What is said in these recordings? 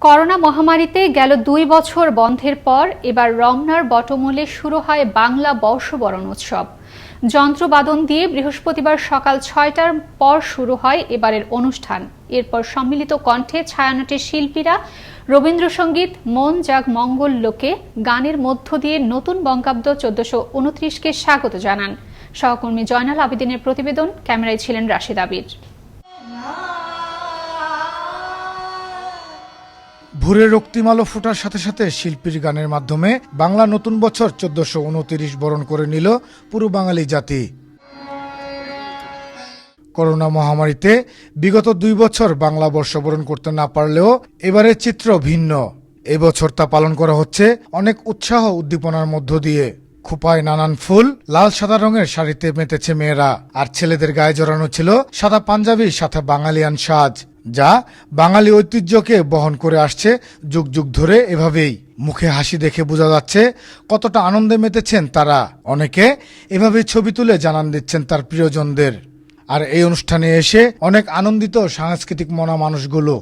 Corona মহামারীতে গেল দুই বছর বন্ধের পর এবার রমনার বটমূলে শুরু হয় বাংলা বর্ষবরণ উৎসব। যন্ত্রবাদন দিয়ে বৃহস্পতিবার সকাল ছয়টার পর শুরু হয় এবারের অনুষ্ঠান। এরপর সম্মিলিত কণ্ঠে ছায়ানটের শিল্পীরা রবীন্দ্রসঙ্গীত, মন জাগ মঙ্গল লোকে, গানের মধ্য দিয়ে নতুন বঙ্গাব্দ চোদ্দশো উনত্রিশকে স্বাগত জানান। সহকর্মী জয়নাল আবেদিনের প্রতিবেদন, ক্যামেরায় ছিলেন রাশিদ আবির। ভোরে রক্তিমালো ফোটার সাথে সাথে শিল্পীর গানের মাধ্যমে বাংলা নতুন বছর চোদ্দশো উনতিরিশ বরণ করে নিল পুরো বাঙালি জাতি। করোনা মহামারীতে বিগত দুই বছর বাংলা বর্ষবরণ করতে না পারলেও এবারের চিত্র ভিন্ন। এবছর তা পালন করা হচ্ছে অনেক উৎসাহ উদ্দীপনার মধ্য দিয়ে। খোপায় নানান ফুল, লাল সাদা রঙের শাড়িতে মেতেছে মেয়েরা। আর ছেলেদের গায়ে জড়ানো ছিল সাদা পাঞ্জাবির সাথে বাঙালিয়ান সাজ। যা বাঙালি ঐতিহ্যকে বহন করে আসছে যুগ যুগ ধরে এভাবেই। মুখে হাসি দেখে বোঝা যাচ্ছে কতটা আনন্দে মেতেছেন তারা। অনেকে এভাবেই ছবি তুলে জানান দিচ্ছেন তার প্রিয়জনদের। আর এই অনুষ্ঠানে এসে অনেক আনন্দিত সাংস্কৃতিক মনা মানুষগুলো।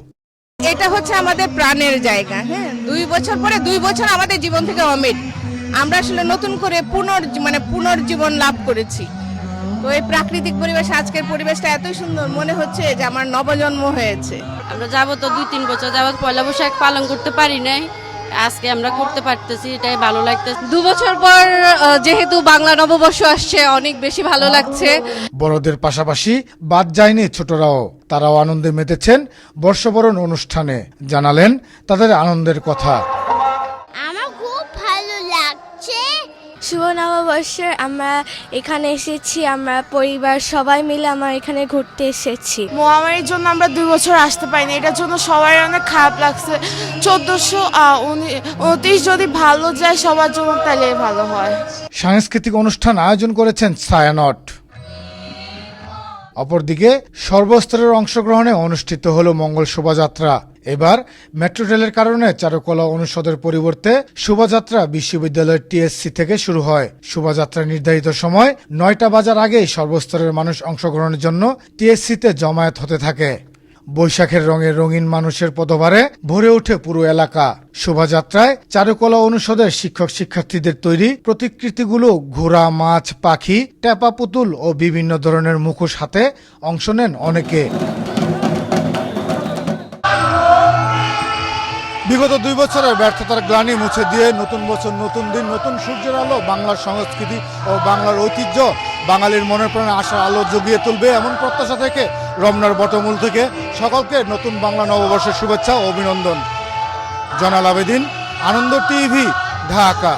এটা হচ্ছে আমাদের প্রাণের জায়গা হ্যাঁ? দুই বছর পরে দুই বছর আমাদের জীবন থেকে অমিট আমরা আসলে নতুন করে পুনর মানে পুনর্জীবন লাভ করেছি। তো এই প্রাকৃতিক পরিবেশ আজকের পরিবেশটা এতই সুন্দর মনে হচ্ছে যে আমার নবজন্ম হয়েছে। আমরা যাব তো দুই তিন বছর যাবত পয়লা বৈশাখ পালন করতে পারি নাই। আজকে আমরা করতে পারতেছি এটাই ভালো লাগতেছে। দু বছর পর যেহেতু বাংলা নববর্ষ আসছে অনেক বেশি ভালো লাগছে। বড়দের পাশাপাশি বাদ যায়নি ছোটরাও তারাও আনন্দে মেতেছেন বর্ষবরণ অনুষ্ঠানে জানালেন তাদের আনন্দের কথা। শুভ নববর্ষের আমরা এখানে এসেছি আমরা পরিবার সবাই মিলে আমরা এখানে ঘুরতে এসেছি। মহামারীর জন্য আমরা দুই বছর আসতে পারিনি এটার জন্য সবাই অনেক খারাপ লাগছে। চোদ্দোশো উনত্রিশ যদি ভালো যায় সবার জন্য তাহলে ভালো হয়। সাংস্কৃতিক অনুষ্ঠান আয়োজন করেছেন ছায়ানট অপরদিকে সর্বস্তরের অংশগ্রহণে অনুষ্ঠিত হলো মঙ্গল শোভাযাত্রা। এবার মেট্রো রেলের কারণে চারুকলা অনুষদের পরিবর্তে শোভাযাত্রা বিশ্ববিদ্যালয়ের টিএসসি থেকে শুরু হয়। শোভাযাত্রা নির্ধারিত সময় নয়টা বাজার আগেই সর্বস্তরের মানুষ অংশগ্রহণের জন্য টিএসসিতে জমায়েত হতে থাকে। বৈশাখের রঙে রঙিন মানুষের পদভারে ভরে ওঠে পুরো এলাকা। শোভাযাত্রায় চারুকলা অনুষদের শিক্ষক শিক্ষার্থীদের তৈরি প্রতিকৃতিগুলো ঘোড়া, মাছ, পাখি, ট্যাপা পুতুল ও বিভিন্ন ধরনের মুখোশ হাতে অংশ নেন অনেকে। বিগত দুই বছরের ব্যর্থতার গ্লানি মুছে দিয়ে নতুন বছর, নতুন দিন, নতুন সূর্যের আলো, বাংলার সংস্কৃতি ও বাংলার ঐতিহ্য বাঙালির মনের প্রাণে আশার আলো জগিয়ে তুলবে এমন প্রত্যাশা থেকে রমনার বটমূল থেকে সকলকে নতুন বাংলা নববর্ষের শুভেচ্ছা ও অভিনন্দন। জনাল আবেদিন, আনন্দ টিভি, ঢাকা।